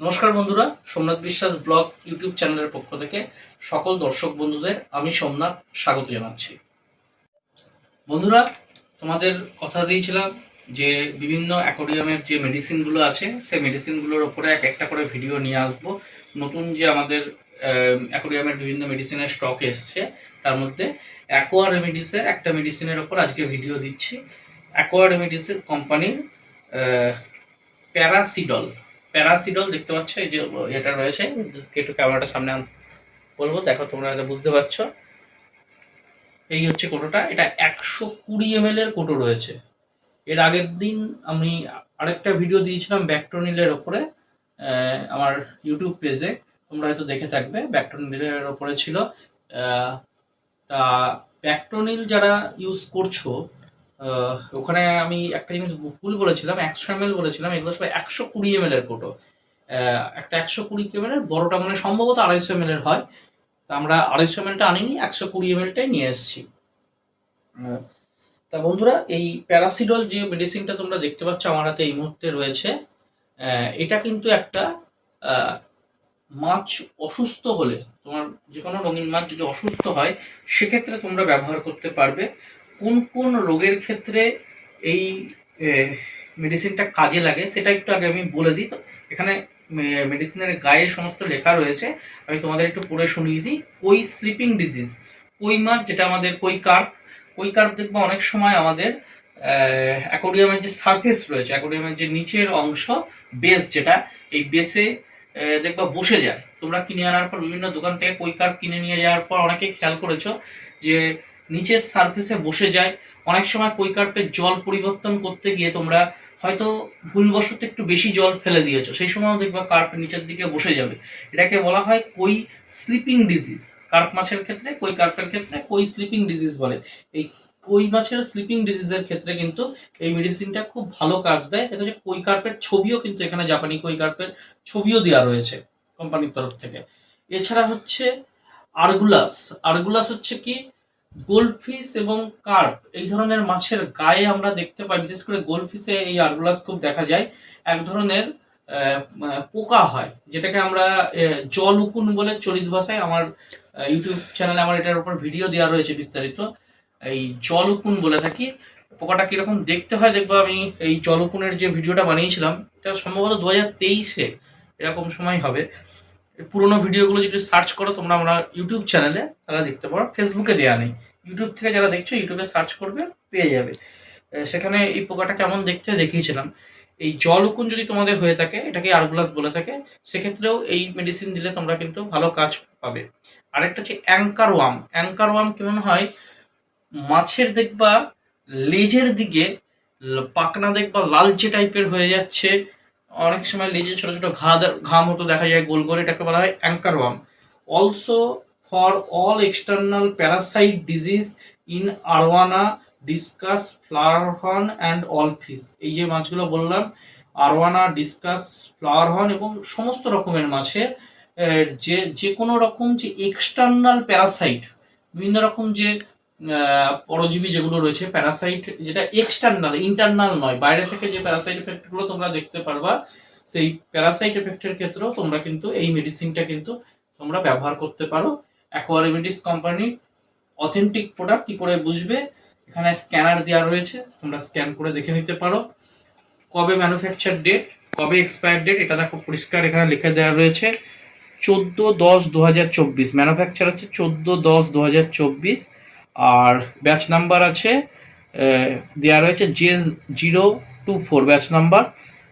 নমস্কার বন্ধুরা, সোমনাথ বিশ্বাস ব্লগ ইউটিউব চ্যানেলের পক্ষ থেকে সকল দর্শক বন্ধুদের আমি সোমনাথ স্বাগত জানাচ্ছি। বন্ধুরা, তোমাদের কথা দিয়েছিলাম যে বিভিন্ন অ্যাকোরিয়ামের যে মেডিসিনগুলো আছে, সেই মেডিসিনগুলোর ওপরে এক একটা করে ভিডিও নিয়ে আসব। নতুন যে আমাদের অ্যাকোরিয়ামের বিভিন্ন মেডিসিনের স্টক এসছে, তার মধ্যে অ্যাকোয়া রেমিডিসের একটা মেডিসিনের ওপর আজকে ভিডিও দিচ্ছি। অ্যাকোয়া রেমিডিসের কোম্পানির প্যারাসিডল। প্যারাসিডল দেখতে পাচ্ছ? এই যে এটা রয়েছে। একটু ক্যামেরাটা সামনে বলব। দেখো তোমরা বুঝতে পারছ। এই হচ্ছে কোটোটা। এটা একশো কুড়ি এম এর কোটো রয়েছে। এর আগের দিন আমি আরেকটা ভিডিও দিয়েছিলাম ব্যাকটোনিলের ওপরে আমার ইউটিউব পেজে। তোমরা হয়তো দেখে থাকবে, ব্যাকটোনিলের ওপরে ছিল। তা ব্যাকটোনিল যারা ইউজ করছ ওখানে আমি একটা জিনিস ভুল বলেছিলাম একশো এম বলেছিলাম এগুলো সব একশো কুড়ি এম এর কোটো আহ, একটা একশো কুড়ি এম এর বড়টা মানে সম্ভবত আড়াইশো এম এর হয়। তা আমরা আড়াইশো এম এলটা আনিনি একশো কুড়ি এম এলটাই নিয়ে এসেছি। তা বন্ধুরা এই প্যারাসিডল যে মেডিসিনটা তোমরা দেখতে পাচ্ছ আমার হাতে এই মুহূর্তে রয়েছে আহ, এটা কিন্তু একটা আহ, মাছ অসুস্থ হলে তোমার যে কোনো রঙিন মাছ যদি অসুস্থ হয় সেক্ষেত্রে তোমরা ব্যবহার করতে পারবে। কোন কোন রোগের ক্ষেত্রে এই মেডিসিনটা কাজে লাগে সেটা একটু আগে আমি বলে দিই। তো এখানে মেডিসিনের গায়ে সমস্ত লেখা রয়েছে। আমি তোমাদের একটু পড়ে শুনিয়ে দিই। কই স্লিপিং ডিজিজ কই মাছ, যেটা আমাদের কই কার্প কই কার্প দেখব অনেক সময় আমাদের অ্যাকোরিয়ামের যে সারফেস রয়েছে অ্যাকোরিয়ামের যে নিচের অংশ বেস যেটা, এই বেসে দেখবা বসে যায়। তোমরা কিনে আনার পর বিভিন্ন দোকান থেকে কই কার্প কিনে নিয়ে যাওয়ার পর অনেকে খেয়াল করেছ যে নিচের সারফেসে বসে যায়। অনেক সময় কই কার্পের জল পরিবর্তন করতে গিয়ে তোমরা হয়তো ভুলবশত একটু বেশি জল ফেলে দিয়েছ। সেই সময়ও দেখবা কার্প নিচের দিকে বসে যাবে। এটাকে বলা হয় কই স্লিপিং ডিজিজ কার্প মাছের ক্ষেত্রে, কই কার্পের ক্ষেত্রে, কই স্লিপিং ডিজিজ বলে। এই কই মাছের স্লিপিং ডিজিজের ক্ষেত্রে কিন্তু এই মেডিসিনটা খুব ভালো কাজ দেয়। এটা হচ্ছে কই কার্পের ছবিও কিন্তু এখানে জাপানি কই কার্পের ছবিও দেওয়া রয়েছে কোম্পানির তরফ থেকে। এছাড়া হচ্ছে আরগুলাস আরগুলাস হচ্ছে কি? গোল্ডফিশ এবং কার্প, এই ধরনের মাছের গায়ে আমরা দেখতে পাই, বিশেষ করে গোল্ডফিশে এই আরগুলাস খুব দেখা যায়। এক ধরনের পোকা হয়, যেটাকে আমরা জল উকুন বলে চলিত ভাষায় আমার ইউটিউব চ্যানেলে আমার এটার উপর ভিডিও দেওয়া রয়েছে বিস্তারিত। এই জল উকুন বলে থাকি। পোকাটা কীরকম দেখতে হয় দেখব আমি এই জল উকুনের যে ভিডিওটা বানিয়েছিলাম, এটা সম্ভবত দু হাজার তেইশে এরকম সময় হবে। পুরোনো ভিডিওগুলো যদি সার্চ করো, তোমরা আমরা ইউটিউব চ্যানেলে তারা দেখতে পারো। ফেসবুকে দেওয়া নেই। ইউটিউব থেকে যারা দেখছ ইউটিউবে সার্চ করবে, পেয়ে যাবে। সেখানে এই পোকাটা কেমন দেখতে দেখিয়েছিলাম। এই জল উকুন যদি তোমাদের হয়ে থাকে, এটাকে আরগুলাস বলে থাকে, সেক্ষেত্রেও এই মেডিসিন দিলে তোমরা কিন্তু ভালো কাজ পাবে। আরেকটা হচ্ছে অ্যাঙ্কার ওয়াম অ্যাঙ্কার ওয়াম কেমন হয়? মাছের দেখবা লেজের দিকে পাকনা দেখবা লালচে টাইপের হয়ে যাচ্ছে। অনেক সময় লেজে ছোট ছোট ঘা দে- ঘা মতো দেখা যায় গোল গোল এটাকে বলা হয় anchor worm also for all external parasite disease in arowana discus flower horn and all fish এই যে মাছগুলো বললাম আরওয়ানা ডিসকাস ফ্লাওয়ার হর্ন এবং সমস্ত রকমের মাছের যে যে কোনো রকম যে এক্সটার্নাল প্যারাসাইট বিভিন্ন রকম যে পরজীবী যেগুলো রয়েছে প্যারাসাইট যেটা এক্সটার্নাল ইন্টারনাল নয়, বাইরে থেকে যে প্যারাসাইট এফেক্টগুলো তোমরা দেখতে পারবা, সেই প্যারাসাইট এফেক্টের ক্ষেত্রেও তোমরা কিন্তু এই মেডিসিনটা কিন্তু তোমরা ব্যবহার করতে পারো। অ্যাকোয়ারেমিডিস কোম্পানি অথেন্টিক প্রোডাক্ট কি করে বুঝবে? এখানে স্ক্যানার দেওয়া রয়েছে, তোমরা স্ক্যান করে দেখে নিতে পারো। কবে ম্যানুফ্যাকচার ডেট কবে এক্সপায়ার ডেট এটা দেখো পরিষ্কার এখানে লিখে দেওয়া রয়েছে। চোদ্দ দশ দু হাজার চব্বিশ ম্যানুফ্যাকচার হচ্ছে চোদ্দ দশ দু হাজার চব্বিশ। আর ব্যাচ নাম্বার আছে দেওয়া রয়েছে J zero two four batch number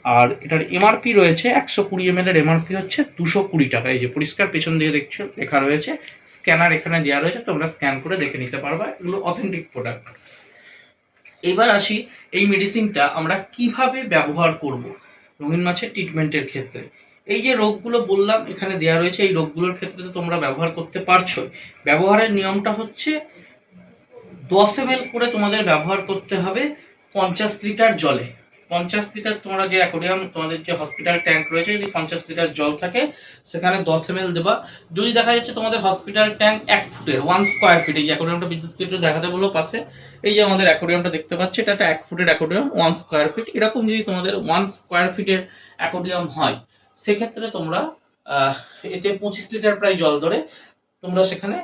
আর এটার এমআরপি রয়েছে একশো কুড়ি এম এর এমআরপি হচ্ছে দুশো কুড়ি টাকা। এই যে পরিষ্কার পেছন দিয়ে দেখছ, লেখা রয়েছে স্ক্যানার এখানে দেওয়া রয়েছে, তোমরা স্ক্যান করে দেখে নিতে পারবা, এগুলো অথেন্টিক প্রোডাক্ট এবার আসি এই মেডিসিনটা আমরা কীভাবে ব্যবহার করব রঙিন মাছের ট্রিটমেন্টের ক্ষেত্রে। এই যে রোগগুলো বললাম, এখানে দেওয়া রয়েছে, এই রোগগুলোর ক্ষেত্রে তো তোমরা ব্যবহার করতে পারছ ব্যবহারের নিয়মটা হচ্ছে দশ এম করে তোমাদের ব্যবহার করতে হবে পঞ্চাশ লিটার জলে। পঞ্চাশ লিটার তোমরা যে অ্যাকোরিয়াম তোমাদের যে হসপিটাল ট্যাঙ্ক রয়েছে, যদি পঞ্চাশ লিটার জল থাকে, সেখানে দশ এম দেবা। যদি দেখা যাচ্ছে তোমাদের হসপিটাল ট্যাঙ্ক এক ফুটের ওয়ান স্কোয়ার ফিট এই অ্যাকোরিয়ামটা বিদ্যুৎ একটু দেখাতে বলল পাশে, এই যে আমাদের অ্যাকোরিয়ামটা দেখতে পাচ্ছি, এটা একটা এক ফুটের অ্যাকোরিয়াম ওয়ান স্কোয়ার ফিট এরকম যদি তোমাদের ওয়ান স্কোয়ার ফিটের অ্যাকোরিয়াম হয়, সেক্ষেত্রে তোমরা এতে পঁচিশ লিটার প্রায় জল ধরে তোমরা সেখানে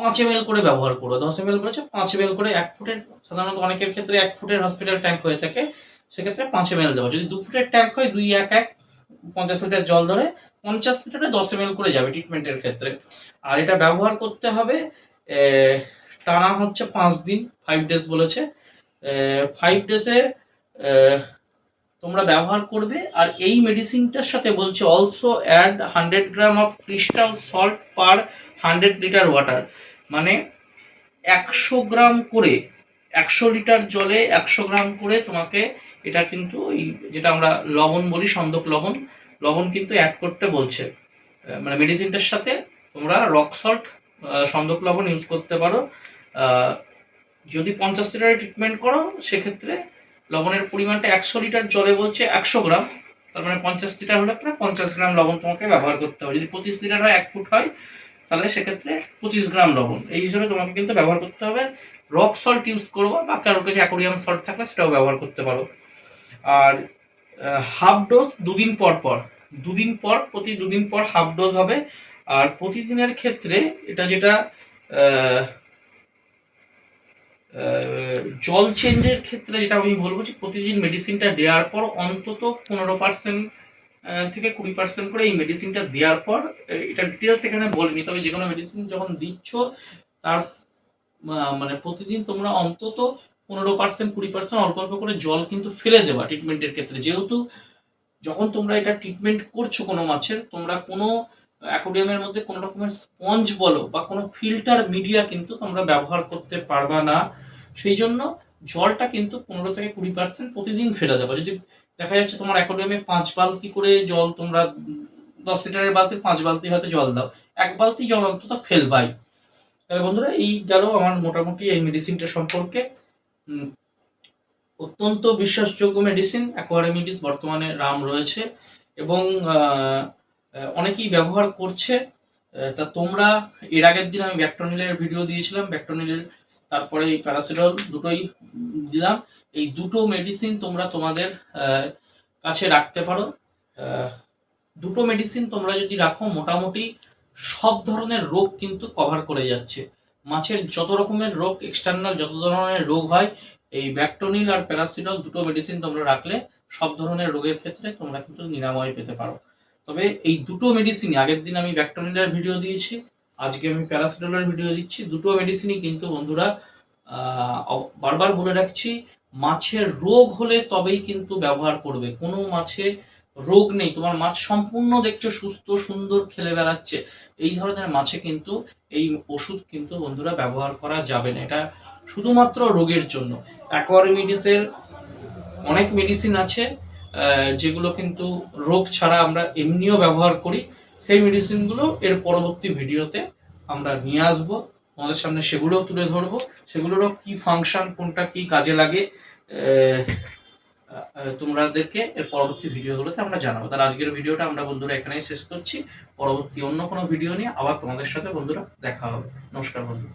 পাঁচ এম করে ব্যবহার করো, দশ এম এল করেছে, পাঁচ এম করে এক ফুটের, সাধারণত অনেকের ক্ষেত্রে এক ফুটের হসপিটাল ট্যাঙ্ক হয়ে থাকে, সেক্ষেত্রে পাঁচ এম এল দেবো যদি দু ফুটের ট্যাঙ্ক হয়, দুই, এক এক, পঞ্চাশ লিটার জল ধরে, পঞ্চাশ লিটারে দশ এম করে যাবে ট্রিটমেন্টের ক্ষেত্রে। আর এটা ব্যবহার করতে হবে টানা হচ্ছে পাঁচ দিন ফাইভ ডেজ বলেছে ফাইভ ডেজে তোমরা ব্যবহার করবে, আর এই মেডিসিনটার সাথে বলছে also add hundred gram of crystal salt per hundred litre water মানে একশো গ্রাম করে, একশো লিটার জলে একশো গ্রাম করে তোমাকে এটা কিন্তু যেটা আমরা লবণ বলি, সন্দক লবণ লবণ কিন্তু অ্যাড করতে বলছে। মানে মেডিসিনটার সাথে তোমরা রক সল্ট সন্দক লবণ ইউজ করতে পারো। যদি পঞ্চাশ লিটারের ট্রিটমেন্ট করো, সেক্ষেত্রে লবণের পরিমাণটা একশো লিটার জলে বলছে একশো গ্রাম। তার মানে পঞ্চাশ লিটার হলে প্রায় পঞ্চাশ গ্রাম লবণ তোমাকে ব্যবহার করতে হবে। যদি পঁচিশ লিটার হয়, এক ফুট হয় তাহলে সেক্ষেত্রে পঁচিশ গ্রাম লবণ। এই হিসেবে তোমাকে কিন্তু ব্যবহার করতে হবে। রক সল্ট ইউজ করব, বা কারোর কাছে অ্যাকোরিয়াম সল্ট থাকলে সেটাও ব্যবহার করতে পারো। আর হাফ ডোজ দুদিন পর পর, দুদিন পর, প্রতি দুদিন পর হাফ ডোজ হবে। আর প্রতিদিনের ক্ষেত্রে এটা যেটা জল চেঞ্জের ক্ষেত্রে যেটা আমি বলব যে প্রতিদিন মেডিসিনটা দেওয়ার পর অন্তত পনেরো পার্সেন্ট থেকে কুড়ি পার্সেন্ট করে এই মেডিসিনটা দেওয়ার পর এটা ডিটেলস এখানে বলিনি, তবে যে কোনো মেডিসিন যখন দিচ্ছ, তার মানে প্রতিদিন তোমরা অন্তত পনেরো পার্সেন্ট কুড়ি পার্সেন্ট অল্প অল্প করে জল কিন্তু ফেলে দেওয়া ট্রিটমেন্টের ক্ষেত্রে। যেহেতু যখন তোমরা এটা ট্রিটমেন্ট করছ কোনো মাছের, তোমরা কোনো অ্যাকোরিয়ামের মধ্যে কোনো রকমের স্পঞ্জ বলো বা কোনো ফিল্টার মিডিয়া কিন্তু তোমরা ব্যবহার করতে পারবা না। সেই জন্য জলটা কিন্তু পনেরো থেকে কুড়ি পার্সেন্ট প্রতিদিন ফেলে দেবো। যদি দেখা যাচ্ছে তোমার অ্যাকোরিয়ামে পাঁচ বালতি করে জল তোমরা, দশ লিটারের বালতি, পাঁচ বালতি হয়তো জল দাও। এক বালতি জল অন্তত ফেলবাই তাহলে বন্ধুরা, এই গেল আমার মোটামুটি এই মেডিসিনটা সম্পর্কে। অত্যন্ত বিশ্বাসযোগ্য মেডিসিন অ্যাকোয়ারেমিডিস বর্তমানে রাম রয়েছে। এবং অনেকেই ব্যবহার করছে। তা তোমরা, এর আগের দিন আমি ব্যাকটনিলের ভিডিও দিয়েছিলাম। ব্যাকটনিলের তারপরে এই প্যারাসিডল দুটোই দিলাম। এই দুটো মেডিসিন তোমরা তোমাদের কাছে রাখতে পারো। দুটো মেডিসিন তোমরা যদি রাখো, মোটামুটি সব ধরনের রোগ কিন্তু কভার করে যাচ্ছে। মাছের যত রকমের রোগ এক্সটার্নাল যত ধরনের রোগ হয়, এই ব্যাকটোনিল আর প্যারাসিডল দুটো মেডিসিন তোমরা রাখলে, সব ধরনের রোগের ক্ষেত্রে তোমরা কিন্তু নিরাময় পেতে পারো। তবে এই দুটো মেডিসিনই আগের দিন আমি ব্যাকটোনিলের ভিডিও দিয়েছি আজকে আমি প্যারাসিডলের ভিডিও দিচ্ছি। দুটো মেডিসিনই কিন্তু বন্ধুরা বারবার বলে রাখছি, মাছের রোগ হলে তবেই কিন্তু ব্যবহার করবে। কোনো মাছে রোগ নেই। তোমার মাছ সম্পূর্ণ দেখছ সুস্থ, সুন্দর খেলে বেড়াচ্ছে। এই ধরনের মাছে কিন্তু এই ওষুধ কিন্তু বন্ধুরা ব্যবহার করা যাবে না। এটা শুধুমাত্র রোগের জন্য। অ্যাকোয়ারিমিডিসের অনেক মেডিসিন আছে যেগুলো কিন্তু রোগ ছাড়া আমরা এমনিও ব্যবহার করি। সেই মেডিসিনগুলো এর পরবর্তী ভিডিওতে আমরা নিয়ে আসব। আমাদের সামনে সেগুলোও তুলে ধরবো। সেগুলোরও কি ফাংশন কোনটা কি কাজে লাগে তোমাদেরকে এর পরবর্তী ভিডিওগুলোতে আমরা জানাব। তাহলে আজকের ভিডিওটা আমরা বন্ধুরা এখানেই শেষ করছি। পরবর্তী অন্য কোনো ভিডিও নিয়ে আবার তোমাদের সাথে বন্ধুরা দেখা হবে। নমস্কার বন্ধু।